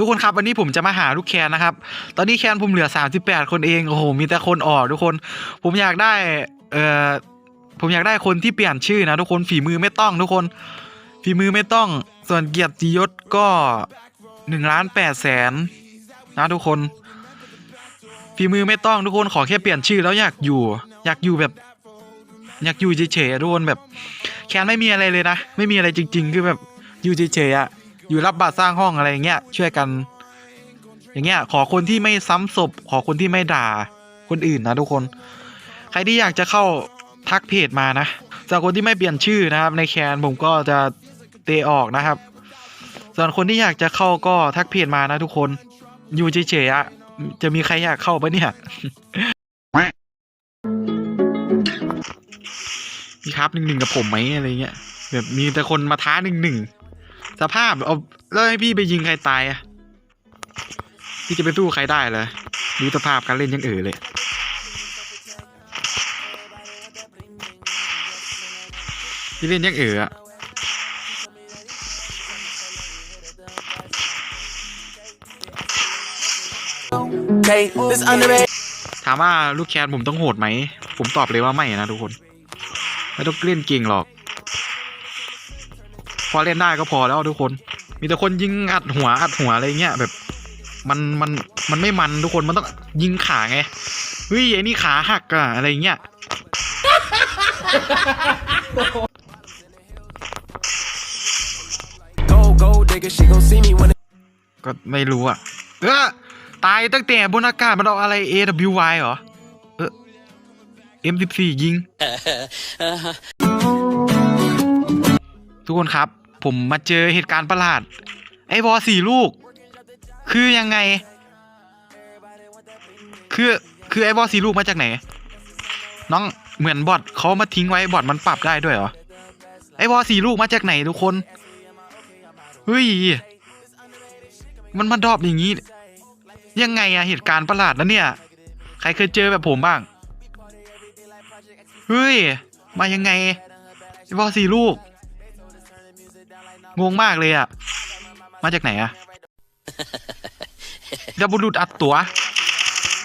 ทุกคนครับวันนี้ผมจะมาหาลูกแคนนะครับ ตอนนี้แคนผมเหลือ 38 คนเองโอ้โหมีแต่คนออกทุกคน ผมอยากได้เอ่อผมอยากได้คนที่เปลี่ยนชื่อนะทุกคนฝีมือไม่ต้องทุกคน ฝีมือไม่ต้อง ส่วนเกียรติยศก็1ล้าน8แสนนะทุกคนฝีมือไม่ต้องทุกคนขอแค่เปลี่ยนชื่อแล้วอยากอยู่ อยากอยู่แบบ อยากอยู่เฉยๆทุกคนแบบ แคนไม่มีอะไรเลยนะ ไม่มีอะไรจริง ๆ คือแบบอยู่เฉยๆอะ อยู่รับบัตรสร้างห้องอะไรเงี้ยช่วยกัน อย่างเงี้ย ขอคนที่ไม่ซ้ำศพขอคนที่ไม่ด่าคนอื่นนะทุกคน ใครที่อยากจะเข้าทักเพจมานะส่วนคนที่ไม่เปลี่ยนชื่อนะครับ ในแคนผมก็จะเตะออกนะครับ ส่วนคนที่อยากจะเข้าก็ทักเพจมานะทุกคน อยู่เฉยๆอะจะมีใครอยากเข้าปะเนี่ยพี่ครับหนึ่งหนึ่งกับผมไหมอะไรเงี้ยแบบมีแต่คนมาท้าหนึ่งหนึ่ง สภาพเอาแล้วให้พี่ไปยิงใครตายอะพี่จะไปสู้ใครได้เหรอดูสภาพการเล่นยังเอ๋อเลยพี่เล่นยังเอ๋ออะ Okay, this underrated. ถามว่าลูกแคนผมต้องโหดไหม ผมตอบเลยว่าไม่นะทุกคน ไม่ต้องเล่นเก่งหรอก พอเล่นได้ก็พอแล้วทุกคน มีแต่คนยิงอัดหัวอัดหัวอะไรเงี้ยแบบมันมันมันไม่มันทุกคนมันต้องยิงขาไงเฮ้ยไอ้นี่ขาหักอะอะไรเงี้ย Go, go, digger, she gon' see me when it ก็ไม่รู้อะเออตายตั้งแต่บนอากาศมันเอาอะไร AWY เหรอ เออ M14 ยิง ทุกคนครับ ผมมาเจอเหตุการณ์ประหลาด ไอ้วอสี่ลูก คือยังไง คือคือไอ้วอสี่ลูกมาจากไหน น้องเหมือนบอทเขามาทิ้งไว้บอทมันปรับได้ด้วยเหรอ ไอ้วอสี่ลูกมาจากไหนทุกคนเฮ้ยมันมาดรอปอย่างนี้ยังไงอะเหตุการณ์ประหลาดนะเนี่ย ใครเคยเจอแบบผมบ้าง เฮ้ย มายังไงไอ้วอสี่ลูก งงมากเลยอะมาจากไหนอะเดบุรุษอัดตัว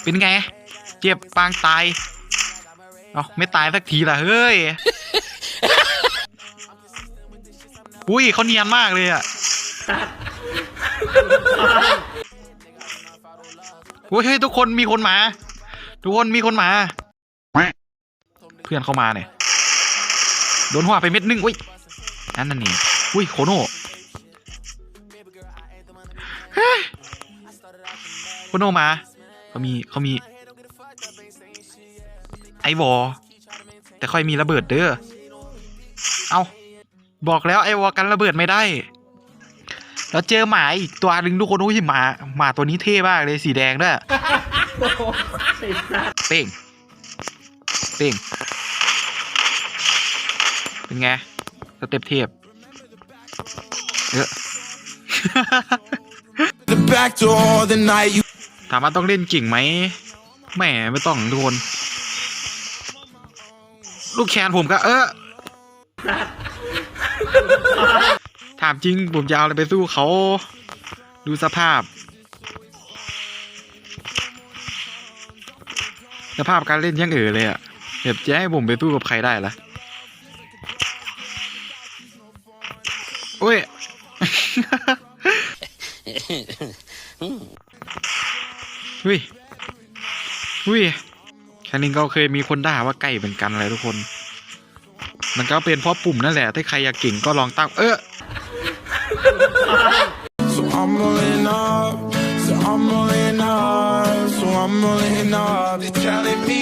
เป็นไง เจ็บปางตาย เอาไม่ตายสักทีละเฮ้ย อุ้ยเขาเนียนมากเลยอะโอ้ยทุกคนมีคนมา ทุกคนมีคนมา เพื่อนเข้ามาเนี่ย โดนหัวไปเม็ดหนึงอุ้ยนั่นนั่นนี่ อุ้ยโคโน่เฮ้ยโคโน่มาเขามีเขามี ไอวอแต่ค่อยมีระเบิดเด้อ เอาบอกแล้วไอวอกันระเบิดไม่ได้ แล้วเจอหมาอีกตัวหนึ่งทุกคนอุ้ยหมาหมาตัวนี้เท่มากเลยสีแดงด้วยเป้งเป้งเป็นไง สเต็ปเทพ ถามว่าต้องเล่นเก่งไหมแหมไม่ต้องทุกคน ลูกแคนผมก็ เออ ถามจริงผมจะเอาอะไรไปสู้เขา ดูสภาพ สภาพการเล่นยังเอ๋อเลยอะแบบจะให้ผมไปสู้กับใครได้ล่ะ โอ้ย หุยหุยครั้งนี้ก็เคยมีคนด่าว่าไก่เป็นกันอะไรทุกคน มันก็เป็นเพราะปุ่มนั่นแหละ ถ้าใครอยากเก่งก็ลองตั้ง เออ so I'm rolling up so I'm rolling up so I'm rolling up